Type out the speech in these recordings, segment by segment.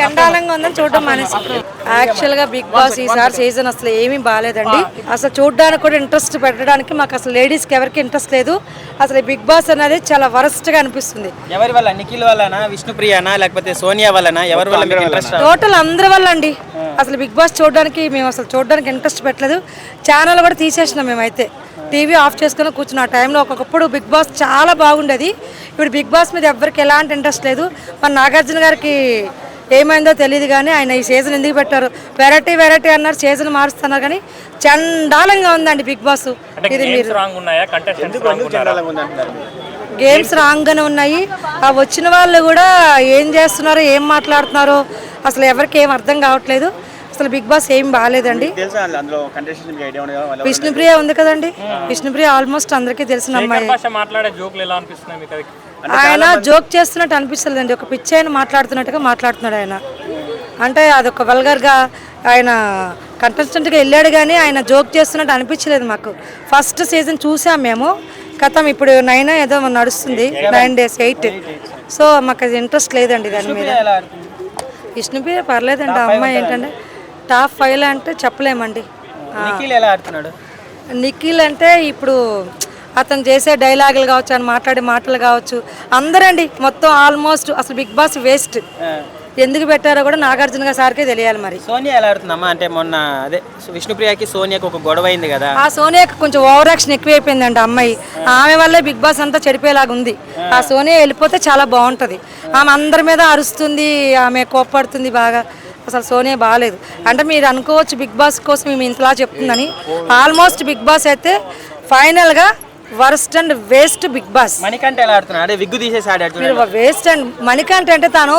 చండాలంగా ఉందని చూడడం మానేసి. యాక్చువల్గా బిగ్ బాస్ ఈసారి సీజన్ అసలు ఏమీ బాగాలేదండి. అసలు చూడడానికి కూడా ఇంట్రెస్ట్ పెట్టడానికి మాకు అసలు లేడీస్కి ఎవరికి ఇంట్రెస్ట్ లేదు. అసలు బిగ్ బాస్ అనేది చాలా వరస్ట్గా అనిపిస్తుంది. ఎవరి వల్ల? నిఖిల్ వల్లనా? విష్ణుప్రియనా? లేకపోతే సోనియా వల్లనా? ఎవరి వల్ల ఇంట్రెస్ట్ టోటల్ అందరి వల్ల అండి. అసలు బిగ్ బాస్ చూడడానికి మేము అసలు చూడడానికి ఇంట్రెస్ట్ పెట్టలేదు. ఛానల్ కూడా తీసేసినాం మేమైతే. టీవీ ఆఫ్ చేసుకుని కూర్చున్న. ఆ టైంలో ఒక్కొక్కప్పుడు బిగ్ బాస్ చాలా బాగుండేది. ఇప్పుడు బిగ్ బాస్ మీద ఎవరికి ఎలాంటి ఇంట్రెస్ట్ లేదు. మన నాగార్జున గారికి ఏమైందో తెలియదు కానీ ఆయన ఈ సీజన్ ఎందుకు పెట్టారు? వెరైటీ వెరైటీ అన్నారు సీజన్ మారుస్తున్నారు కానీ చండాలంగా ఉందండి బిగ్ బాస్. ఇది మీరు గేమ్స్ రాంగ్గానే ఉన్నాయి. ఆ వచ్చిన వాళ్ళు కూడా ఏం చేస్తున్నారో ఏం మాట్లాడుతున్నారో అసలు ఎవరికి ఏం అర్థం కావట్లేదు. అసలు బిగ్ బాస్ ఏం బాగాలేదండి. విష్ణుప్రియ ఉంది కదండి. విష్ణుప్రియ ఆల్మోస్ట్ అందరికీ తెలిసిన అమ్మాయి. ఆయన జోక్ చేస్తున్నట్టు అనిపిస్తలేదండి. ఒక పిచ్చి ఆయన మాట్లాడుతున్నట్టుగా మాట్లాడుతున్నాడు ఆయన. అంటే అదొక వల్గర్గా ఆయన కంటెస్టెంట్గా వెళ్ళాడు కానీ ఆయన జోక్ చేస్తున్నట్టు అనిపించలేదు మాకు. ఫస్ట్ సీజన్ చూసాం మేము. కథం ఇప్పుడు నైన్ ఏదో నడుస్తుంది. Nine days eight. సో మాకు అది ఇంట్రెస్ట్ లేదండి దాని మీద. విష్ణుప్రియ పర్లేదండి. ఆ అమ్మాయి ఏంటంటే టాప్ ఫైవ్ అంటే చెప్పలేమండి. నిఖిల్ అంటే ఇప్పుడు అతను చేసే డైలాగులు కావచ్చు అని మాట్లాడే మాటలు కావచ్చు అందరండి మొత్తం ఆల్మోస్ట్ అసలు బిగ్ బాస్ వేస్ట్. ఎందుకు పెట్టారో కూడా నాగార్జున గారి సార్కే తెలియాలి మరి. సోనియా ఎలా ఆడుతుందమ్మా? అంటే మొన్న అదే విష్ణుప్రియకి సోనియాకి ఒక గొడవ అయింది కదా. ఆ సోనియాకి కొంచెం ఓవర్ యాక్షన్ ఎక్కువైపోయిందండి ఆ. అమ్మాయి ఆమె వల్లే బిగ్ బాస్ అంతా చెడిపోయేలాగా ఉంది. ఆ. సోనియా వెళ్ళిపోతే చాలా బాగుంటుంది. ఆమె అందరి మీద అరుస్తుంది ఆమె కోప్పడుతుంది బాగా. అసలు సోనియా బాగాలేదు. అంటే మీరు అనుకోవచ్చు బిగ్ బాస్ కోసం మేము ఇంతలా చెప్తుందని. ఆల్మోస్ట్ బిగ్ బాస్ అయితే ఫైనల్గా worst and waste Bigg Boss. Manikanta ఎలా ఆడుతున్నాడు? అదే విగ్గు తీసేసి ఆడాడు మీరు వేస్ట్ అండ్ మణికంఠ అంటే తాను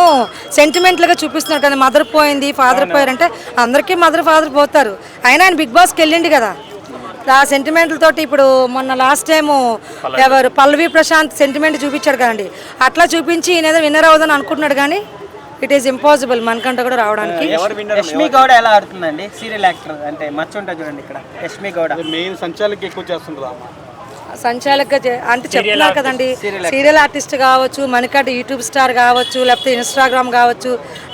సెంటిమెంట్లుగా చూపిస్తున్నాడు కదా మదర్ పోయింది ఫాదర్ పోయారంటే అందరికీ మదర్ ఫాదర్ పోతారు. అయినా ఆయన బిగ్ బాస్కి వెళ్ళిండి కదా. ఆ సెంటిమెంట్ల తోటి ఇప్పుడు మొన్న లాస్ట్ టైం ఎవరు? పల్లవి ప్రశాంత్ సెంటిమెంట్ చూపించాడు కదండి. అట్లా చూపించి ఈయన ఏదో విన్నర్ అవుదని అనుకుంటున్నాడు కానీ ఇట్ ఈస్ ఇంపాసిబుల్ మనకంట కూడా రావడానికి. యష్మి గౌడ ఎలా ఆడుతుందండి? సీరియల్ యాక్టర్ అంటే మచ్చ ఉంటుంది చూడండి ఇక్కడ. యష్మి గౌడ. మెయిన్ సంచాలకి ఎక్కువ సంచాలక అంటే చెప్తున్నారు కదండి. సీరియల్ ఆర్టిస్ట్ కావచ్చు మణికట్ యూట్యూబ్ స్టార్ కావచ్చు లేకపోతే ఇన్స్టాగ్రామ్ కావచ్చు.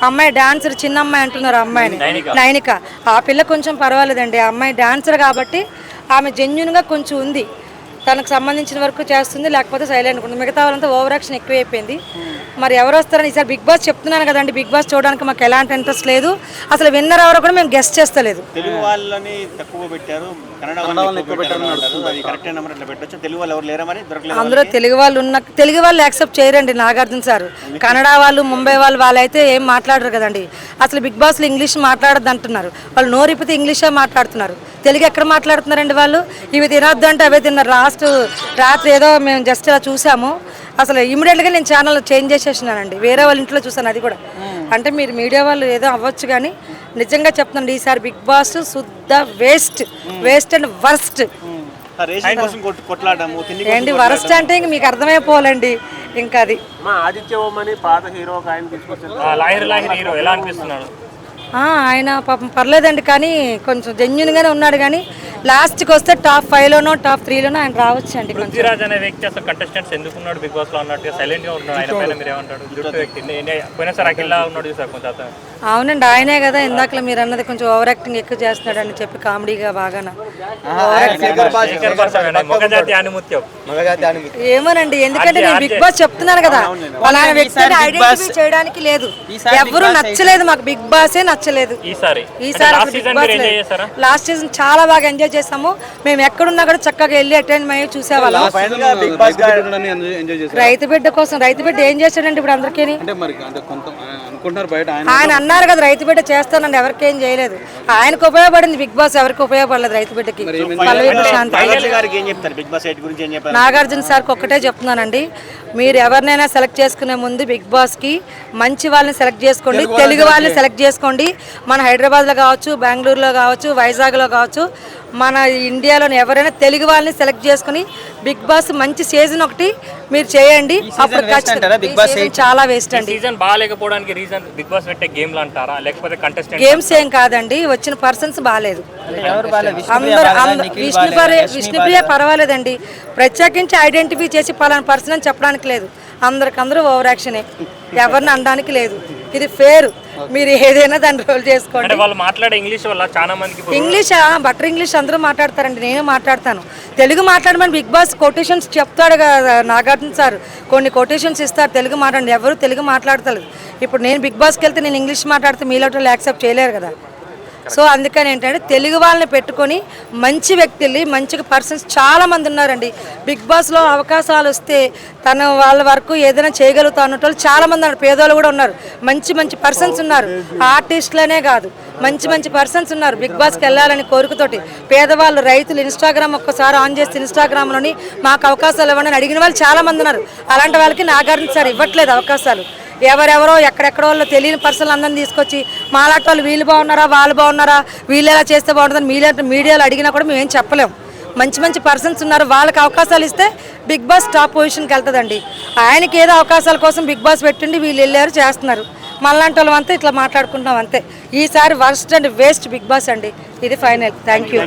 అమ్మాయి డాన్సర్ చిన్న అమ్మాయి అంటున్నారు ఆ అమ్మాయిని. నైనిక. ఆ పిల్ల కొంచెం పర్వాలేదండి. ఆ అమ్మాయి డాన్సర్ కాబట్టి ఆమె జెన్యున్గా కొంచెం ఉంది. తనకు సంబంధించిన వరకు చేస్తుంది లేకపోతే సైలెంట్ ఉంటుంది మిగతా వాళ్ళంతా ఓవర్ యాక్షన్ ఎక్కువైపోయింది. మరి ఎవరు వస్తారని ఈసారి బిగ్ బాస్ చెప్తున్నాను కదండి. బిగ్ బాస్ చూడడానికి మాకు ఎలాంటి ఇంట్రెస్ట్ లేదు. అసలు విన్నర్ ఎవరో కూడా మేము గెస్ట్ చేస్తలేదు. తెలుగు వాళ్ళని తక్కువ పెట్టారు. అందులో తెలుగు వాళ్ళు ఉన్న తెలుగు వాళ్ళు యాక్సెప్ట్ చేయరండి నాగార్జున సార్. కన్నడ వాళ్ళు ముంబై వాళ్ళు వాళ్ళైతే ఏం మాట్లాడరు కదండి. అసలు బిగ్ బాస్లో ఇంగ్లీష్ మాట్లాడద్దు అంటున్నారు వాళ్ళు నోరిపితే ఇంగ్లీషే మాట్లాడుతున్నారు. తెలుగు ఎక్కడ మాట్లాడుతున్నారండి వాళ్ళు? ఇవి తినొద్దు అంటే అవే తిన్నారు. లాస్ట్ రాత్రి ఏదో మేము జస్ట్ ఇలా చూసాము. అసలు ఇమీడియట్గా నేను ఛానల్ చేంజ్ చేసేసినానండి. వేరే వాళ్ళ ఇంట్లో చూసాను అది కూడా. అంటే మీరు మీడియా వాళ్ళు ఏదో అవ్వచ్చు కానీ నిజంగా చెప్తున్నాను ఈసారి బిగ్ బాస్ శుద్ధ వేస్ట్ వేస్ట్ అండ్ వర్స్ట్ ఏంటి వరస్ట్ అంటే ఇంక మీకు అర్థమైపోవాలండి ఇంకా అది. మా ఆదిత్య ఓమని పాత హీరో ఆయన తీసుకొచ్చారు ఎలా అనిపిస్తున్నాడు? ఆయన పాపం పర్లేదండి కానీ కొంచెం జెన్యున్గానే ఉన్నాడు కానీ లాస్ట్కి వస్తే టాప్ ఫైవ్లోనో టాప్ త్రీలోనో ఆయన రావచ్చు అండి పృథ్వీరాజ్ అనే వ్యక్తి అసలు కంటెస్టెంట్స్ ఎందుకు ఉన్నాడు బిగ్ బాస్లో అన్నట్టుగా సైలెంట్గా ఉంటున్నాడు ఆయన పైన మీరు ఏమంటాడు జుట్టు వ్యక్తి. నే- పోయినసారి అఖిల్లా ఉన్నాడు చూసారు కొంచెం అవునండి ఆయనే కదా ఇందాక మీరు అన్నది కొంచెం ఓవర్ యాక్టింగ్ ఎక్కువ చేస్తున్నాడు అని చెప్పి కామెడీగా ఆనిముత్యం. ఏమోనండి ఎందుకంటే నేను బిగ్ బాస్ చెప్తున్నాను కదా. అలాంటి వ్యక్తిని ఐడెంటిఫై చేయడానికి లేదు. ఎవరు నచ్చలేదు మాకు బిగ్ బాసే నచ్చలేదు. ఈసారి? ఈసారి లాస్ట్ సీజన్ బాస్ మీరు ఎంజాయ్ లేదు. చేశారా? లాస్ట్ సీజన్ చాలా బాగా ఎంజాయ్ చేసాము మేము ఎక్కడున్నా కూడా చక్కగా వెళ్ళి అటెండ్ అయ్యి చూసేవాళ్ళం. ఫైనల్గా బిగ్ బాస్ ఎంజాయ్ చేశారు రైతు బిడ్డ కోసం రైతు బిడ్డ ఏం చేశాడండి ఇప్పుడు అందరికీ బయట? ఆయన అన్నారు కదా రైతు బిడ్డ చేస్తానని ఎవరికేం చేయలేదు. ఆయనకు ఉపయోగపడింది బిగ్ బాస్ ఎవరికి ఉపయోగపడలేదు రైతు బిడ్డకి. నాగార్జున సార్కి ఒక్కటే చెప్తున్నానండి. మీరు ఎవరినైనా సెలెక్ట్ చేసుకునే ముందు బిగ్ బాస్కి మంచి వాళ్ళని సెలెక్ట్ చేసుకోండి తెలుగు వాళ్ళని సెలెక్ట్ చేసుకోండి. మన హైదరాబాద్లో కావచ్చు బెంగళూరులో కావచ్చు వైజాగ్లో కావచ్చు మన ఇండియాలోని ఎవరైనా తెలుగు వాళ్ళని సెలెక్ట్ చేసుకుని బిగ్ బాస్ మంచి సీజన్ ఒకటి మీరు చేయండి. అప్పుడు చాలా వేస్ట్ అండి. సీజన్ బాగాలేకపోవడానికి రీజన్ బిగ్ బాస్ పెట్టే గేమ్లు అంటారా? లేకపోతే కంటెస్టెంట్ గేమ్స్ ఏం కాదండి. వచ్చిన పర్సన్స్ బాగాలేదు. విష్ణుప్రియ పర్వాలేదండి. ప్రత్యేకించి ఐడెంటిఫై చేసి పలానా పర్సన్ అని చెప్పడానికి లేదు. అందరికందరూ ఓవర్ యాక్షనే. ఎవరిని అనడానికి లేదు. ఇది ఫేర్ మీరు ఏదైనా దాన్ని రోల్ చేసుకోండి. అంటే వాళ్ళు మాట్లాడే ఇంగ్లీష్ వల్ల చాలా మందికి ఇంగ్లీష్? బటర్ ఇంగ్లీష్ అందరూ మాట్లాడతారండి నేను మాట్లాడతాను. తెలుగు మాట్లాడమని బిగ్ బాస్ కొటేషన్స్ చెప్తాడు కదా నాగార్జున సార్. కొన్ని కొటేషన్స్ ఇస్తారు తెలుగు మాట్లాడండి. ఎవరు తెలుగు మాట్లాడతలేదు. ఇప్పుడు నేను బిగ్ బాస్కి వెళ్తే నేను ఇంగ్లీష్ మాట్లాడితే మీలో యాక్సెప్ట్ చేయలేరు కదా. సో అందుకని ఏంటంటే తెలుగు వాళ్ళని పెట్టుకొని మంచి వ్యక్తుల్ని మంచి పర్సన్స్ చాలా మంది ఉన్నారండి బిగ్ బాస్లో అవకాశాలు వస్తే తన వాళ్ళ వరకు ఏదైనా చేయగలుగుతా అన్నట్టు చాలా మంది ఉన్నారు. పేదోళ్ళు కూడా ఉన్నారు. మంచి మంచి పర్సన్స్ ఉన్నారు. ఆర్టిస్టులనే కాదు. మంచి మంచి పర్సన్స్ ఉన్నారు. బిగ్ బాస్కి వెళ్ళాలని కోరికతోటి పేదవాళ్ళు రైతులు ఇన్స్టాగ్రామ్ ఒక్కసారి ఆన్ చేస్తే ఇన్స్టాగ్రామ్లోని మాకు అవకాశాలు ఇవ్వండి అని అడిగిన వాళ్ళు చాలా మంది ఉన్నారు. అలాంటి వాళ్ళకి నాగార్జున సార్ ఇవ్వట్లేదు అవకాశాలు. ఎవరెవరో ఎక్కడెక్కడ వాళ్ళు తెలియని పర్సన్లు అందరిని తీసుకొచ్చి మాలాంటి వాళ్ళు వీళ్ళు బాగున్నారా వాళ్ళు బాగున్నారా వీళ్ళు ఎలా చేస్తే బాగుంటుందని మీడియా మీడియాలో అడిగినా కూడా మేము చెప్పలేము మంచి మంచి పర్సన్స్ ఉన్నారు. వాళ్ళకి అవకాశాలు ఇస్తే బిగ్ బాస్ టాప్ పొజిషన్కి వెళ్తుందండి. ఆయనకి ఏదో అవకాశాల కోసం బిగ్ బాస్ పెట్టిండి వీళ్ళు వెళ్ళారు చేస్తున్నారు. మళ్ళాంటి వాళ్ళం అంతా ఇట్లా మాట్లాడుకుంటున్నాం అంతే. ఈసారి worst and waste Bigg Boss అండి. ఇది ఫైనల్. Thank you.